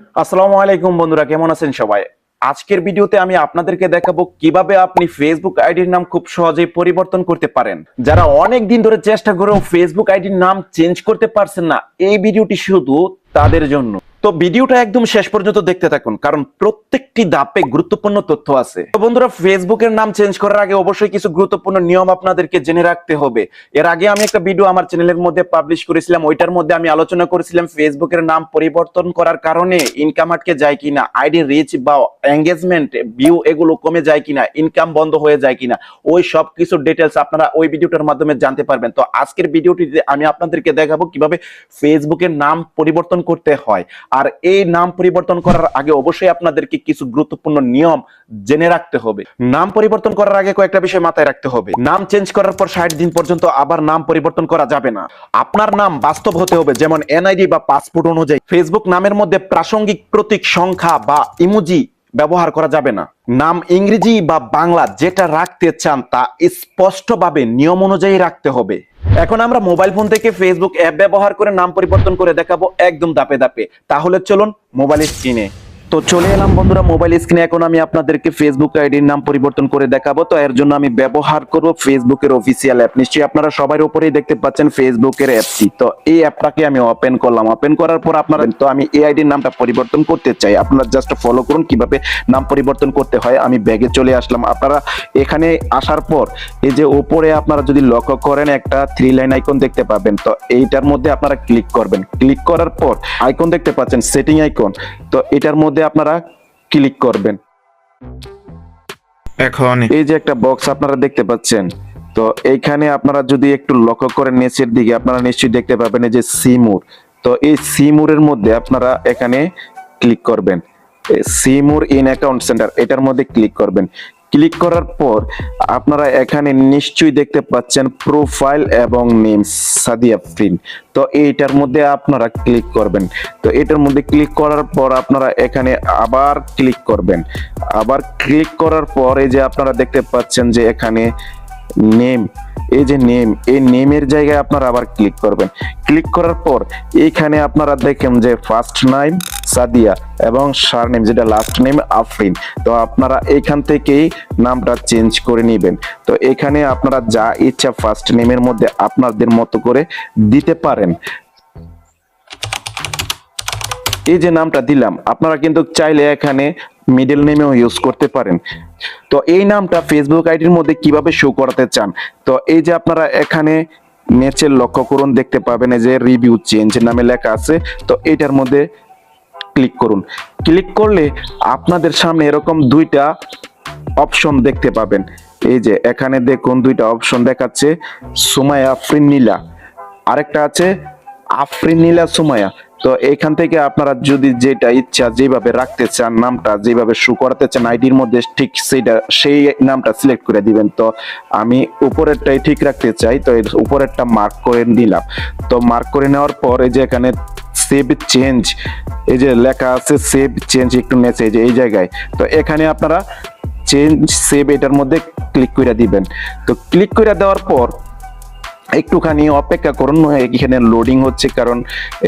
আসসালামু আলাইকুম বন্ধুরা, কেমন আছেন সবাই? আজকের ভিডিওতে আমি আপনাদেরকে দেখাবো কীভাবে আপনি ফেসবুক আইডির নাম খুব সহজেই পরিবর্তন করতে পারেন। যারা অনেক দিন ধরে চেষ্টা করেও ফেসবুক আইডির নাম চেঞ্জ করতে পারছেন না, এই ভিডিওটি শুধু তাদের জন্য। তো ভিডিওটা একদম শেষ পর্যন্ত দেখতে থাকুন, কারণ প্রত্যেকটি ধাপে গুরুত্বপূর্ণ তথ্য আছে। তো বন্ধুরা ফেসবুকের নাম চেঞ্জ করার আগে অবশ্যই কিছু গুরুত্বপূর্ণ নিয়ম আপনাদেরকে জেনে রাখতে হবে। এর আগে আমি একটা ভিডিও আমার চ্যানেলের মধ্যে পাবলিশ করেছিলাম, ওইটার মধ্যে আমি আলোচনা করেছিলাম ফেসবুকের নাম পরিবর্তন করার কারণে ইনকাম আটকে যায় কিনা আইডি রিচ বা এঙ্গেজমেন্ট ভিউ এগুলো কমে যায় কিনা ইনকাম বন্ধ হয়ে যায় কিনা, ওই সব কিছু ডিটেলস আপনারা ওই ভিডিওটার মাধ্যমে জানতে পারবেন। তো আজকের ভিডিওটিতে আমি আপনাদেরকে দেখাবো কীভাবে ফেসবুকের নাম পরিবর্তন করতে হয়। আর এই নাম পরিবর্তন করার আগে অবশ্যই আপনাদেরকে কিছু গুরুত্বপূর্ণ নিয়ম জেনে রাখতে হবে। নাম পরিবর্তন করার আগে কয়েকটা বিষয় মাথায় রাখতে হবে। নাম চেঞ্জ করার পর ষাট দিন পর্যন্ত আবার নাম পরিবর্তন করা যাবে না। আপনার নাম বাস্তব হতে হবে, যেমন এনআইডি বা পাসপোর্ট অনুযায়ী। ফেসবুক নামের মধ্যে প্রাসঙ্গিক প্রতীক, সংখ্যা বা ইমোজি ব্যবহার করা যাবে না। নাম ইংরেজি বা বাংলা যেটা রাখতে চান তা স্পষ্টভাবে নিয়ম অনুযায়ী রাখতে হবে। এখন আমরা মোবাইল ফোন থেকে ফেসবুক অ্যাপ ব্যবহার করে নাম পরিবর্তন করে দেখাবো একদম দাপে দাপে। তাহলে চলুন মোবাইল স্ক্রিনে তো চলে এলাম বন্ধুরা মোবাইল স্ক্রিনে এখন আমি আপনাদেরকে ফেসবুক আইডির নাম পরিবর্তন করে দেখাবো। তো এর জন্য আমি ব্যবহার করব ফেসবুকের অফিসিয়াল অ্যাপ নিশ্চয়ই আপনারা সবার উপরেই দেখতে পাচ্ছেন ফেসবুকের অ্যাপটি তো এই অ্যাপটাকে আমি ওপেন করলাম। ওপেন করার পর আপনারা তো আমি এই আইডির নামটা পরিবর্তন করতে চাই। আপনারা জাস্ট ফলো করুন কীভাবে নাম পরিবর্তন করতে হয়। আমি ব্যাগে চলে আসলাম। আপনারা এখানে আসার পর এই যে উপরে আপনারা যদি লক্ষ্য করেন, একটা থ্রি লাইন আইকন দেখতে পাবেন। তো এইটার মধ্যে আপনারা ক্লিক করবেন। ক্লিক করার পর আইকন দেখতে পাচ্ছেন সেটিং আইকন তো এটার মধ্যে আপনারা ক্লিক করবেন। এখন এই যে একটা বক্স আপনারা দেখতে পাচ্ছেন তো এইখানে আপনারা যদি একটু লক্ষ্য করেন নিচের দিকে আপনারা নিশ্চয়ই দেখতে পাবেন এই যে সিমুর। তো এই সিমুরের মধ্যে আপনারা এখানে ক্লিক করবেন। সিমুর ইন অ্যাকাউন্ট সেন্টার এটার মধ্যে ক্লিক করবেন। ক্লিক করার পর আপনারা এখানে নিশ্চয়ই দেখতে পাচ্ছেন প্রোফাইল এবং নেম সাদিয়া ফ্রিন তো এইটার মধ্যে আপনারা ক্লিক করবেন। তো এটার মধ্যে ক্লিক করার পর আপনারা এখানে আবার ক্লিক করবেন। আবার ক্লিক করার পর এই যে আপনারা দেখতে পাচ্ছেন যে এখানে নেম এই যে নেম এই নেমের জায়গায় আপনারা আবার ক্লিক করবেন। ক্লিক করার পর এইখানে আপনারা দেখেন যে ফার্স্ট নাইম সাদিয়া এবং সার নেম, যেটা লাস্ট নেম আফরিন। তো আপনারা এখান থেকেই নামটা চেঞ্জ করে নেবেন। তো এখানে আপনারা যা ইচ্ছা ফার্স্ট নেমের মধ্যে আপনাদের মতো করে দিতে পারেন। এই যে নামটা দিলাম, আপনারা কিন্তু চাইলে এখানে মিডল নেমেও ইউজ করতে পারেন। তো এই নামটা ফেসবুক আইডির মধ্যে কীভাবে শো করাতে চান? তো এই যে আপনারা এখানে নেচের লক্ষ্য করুন, দেখতে পাবেন যে রিভিউ চেঞ্জ নামে লেখা আছে। তো এটার মধ্যে ক্লিক করুন। ক্লিক করলে আপনাদের সামনে এরকম দুইটা অপশন দেখতে পাবেন। এই যে এখানে দেখুন দুইটা অপশন দেখাচ্ছে সুমায়া আফরিন নীলা আরেকটা আছে আফরিন নীলা সুমায়া তো এখান থেকে আপনারা যদি যেটা ইচ্ছা যেভাবে রাখতে চান, নামটা যেভাবে শু করাতে চান আইডির মধ্যে ঠিক সেইটা, সেই নামটা সিলেক্ট করে দিবেন। তো আমি উপরেরটাই ঠিক রাখতে চাই, তো উপরেরটা মার্ক করে নিলাম। তো মার্ক করে নেওয়ার পর এই যে এখানে সেভ চেঞ্জ এই যে লেখা আছে সেভ চেঞ্জ একটু নেচে, এই এই জায়গায়। তো এখানে আপনারা চেঞ্জ সেভ এটার মধ্যে ক্লিক করে দিবেন। তো ক্লিক করে দেওয়ার পর একটুখানি অপেক্ষা করুন, এখানে লোডিং হচ্ছে, কারণ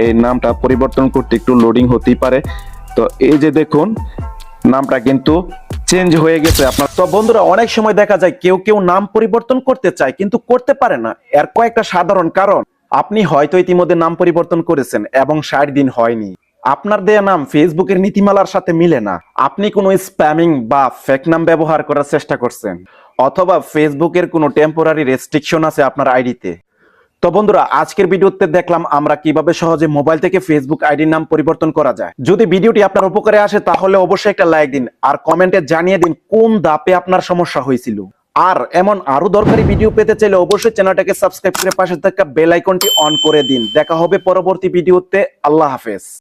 এই নামটা পরিবর্তন করতে একটু লোডিং হতেই পারে। তো এই যে দেখুন, নামটা কিন্তু চেঞ্জ হয়ে গেছে আপনার। তো বন্ধুরা, অনেক সময় দেখা যায় কেউ কেউ নাম পরিবর্তন করতে চায়, কিন্তু করতে পারে না। এর কয়েকটা সাধারণ কারণ। আপনি হয়তো ইতিমধ্যে নাম পরিবর্তন করেছেন এবং ষাট দিন হয়নি। আপনার দেয়া নাম ফেসবুকের নীতিমালার সাথে মিলে না। আপনি কোনো স্প্যামিং বা ফেক নাম ব্যবহার করার চেষ্টা করছেন, অথবা ফেসবুকের কোনো টেম্পোরারি রেস্ট্রিকশন আছে আপনার আইডিতে। তো বন্ধুরা, আজকের ভিডিওতে দেখলাম আমরা কীভাবে সহজে মোবাইল থেকে ফেসবুক আইডির নাম পরিবর্তন করা যায়। যদি ভিডিওটি আপনার উপকারে আসে, তাহলে অবশ্যই একটা লাইক দিন, আর কমেন্টে জানিয়ে দিন কোন দাপে আপনার সমস্যা হয়েছিল। আর এমন আরও দরকারি ভিডিও পেতে চাইলে অবশ্যই চ্যানেলটাকে সাবস্ক্রাইব করে পাশে থাকা বেল আইকনটি অন করে দিন। দেখা হবে পরবর্তী ভিডিওতে আল্লাহ হাফেজ।